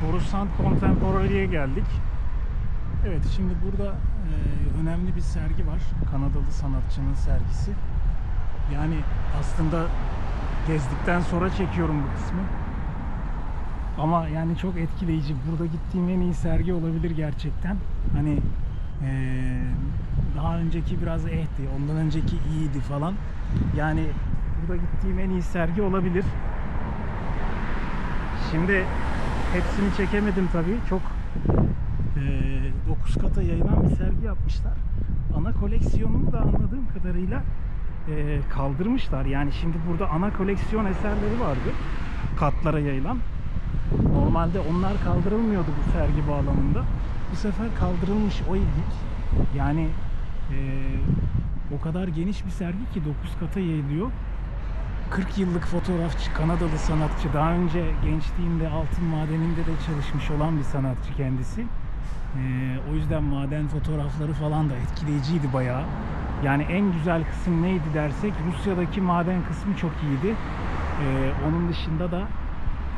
Coruscant Contemporary'e geldik. Evet şimdi burada e, önemli bir sergi var. Kanadalı sanatçının sergisi. Yani aslında gezdikten sonra çekiyorum bu kısmı. Ama yani çok etkileyici. Burada gittiğim en iyi sergi olabilir gerçekten. Hani e, daha önceki biraz ehti, ondan önceki iyiydi falan. Yani burada gittiğim en iyi sergi olabilir. Şimdi hepsini çekemedim tabii. Çok 9 kata yayılan bir sergi yapmışlar. Ana koleksiyonunu da anladığım kadarıyla e, kaldırmışlar. Yani şimdi burada ana koleksiyon eserleri vardı. Katlara yayılan. Normalde onlar kaldırılmıyordu bu sergi bağlamında. Bu sefer kaldırılmış o ilginç. Yani e, o kadar geniş bir sergi ki 9 kata yayılıyor. 40 yıllık fotoğrafçı, Kanadalı sanatçı. Daha önce gençliğinde altın madeninde de çalışmış olan bir sanatçı kendisi. Ee, o yüzden maden fotoğrafları falan da etkileyiciydi bayağı. Yani en güzel kısım neydi dersek Rusya'daki maden kısmı çok iyiydi. Ee, onun dışında da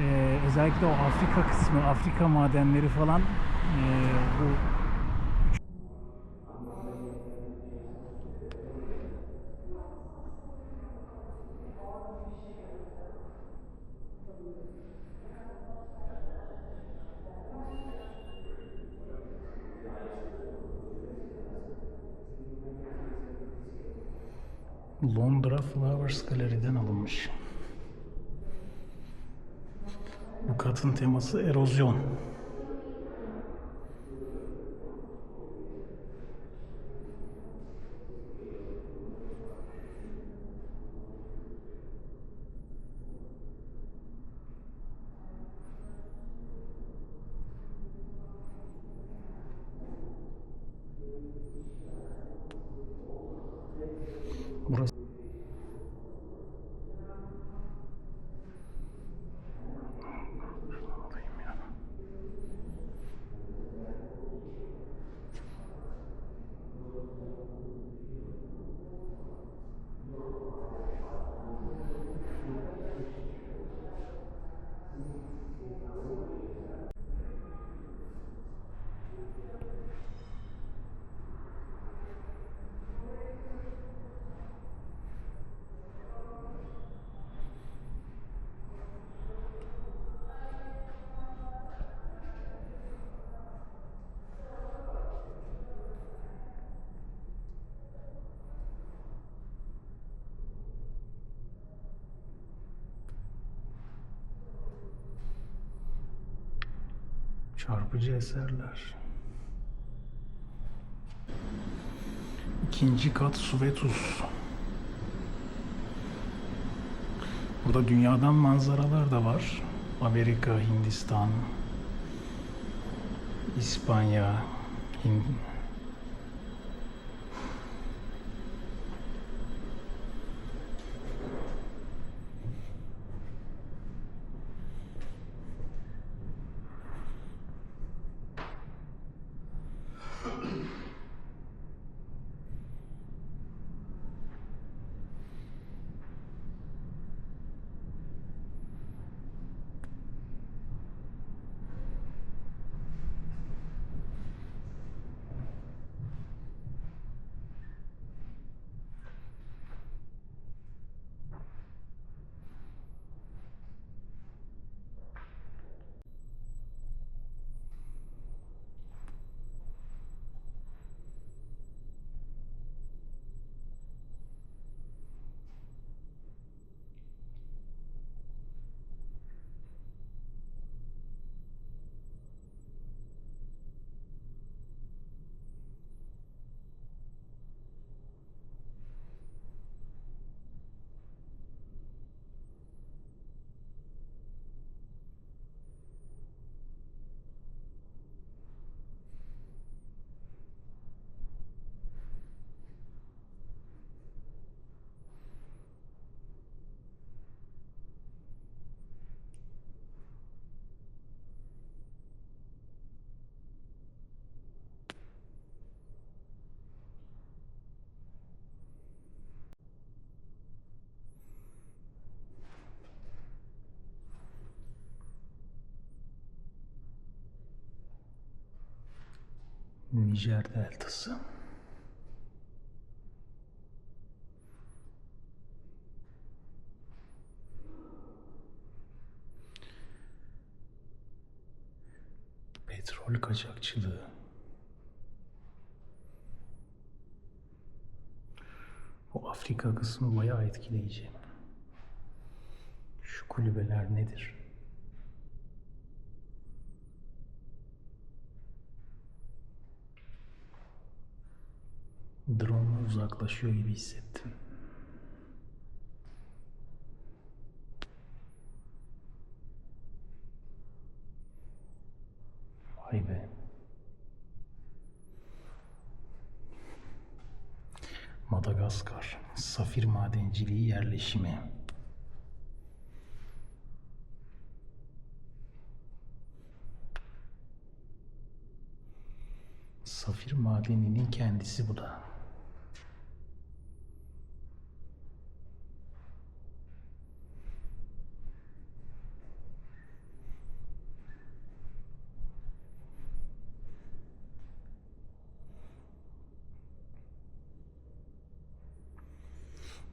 e, özellikle o Afrika kısmı, Afrika madenleri falan e, bu Londra Flowers Gallery'den alınmış. Bu katın teması erozyon. Burası Çarpıcı eserler. İkinci kat su ve tuz. Burada dünyadan manzaralar da var. Amerika, Hindistan, İspanya, Hind Nijer deltası. Petrol kaçakçılığı. Bu Afrika kısmı bayağı etkileyici. Şu kulübeler nedir? Drone uzaklaşıyor gibi hissettim. Vay be. Madagaskar, safir madenciliği yerleşimi. Safir madeninin kendisi bu da.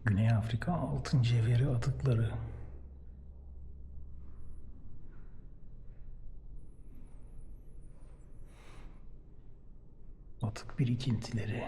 Güney Afrika altın cevheri atıkları. Atık birikintileri.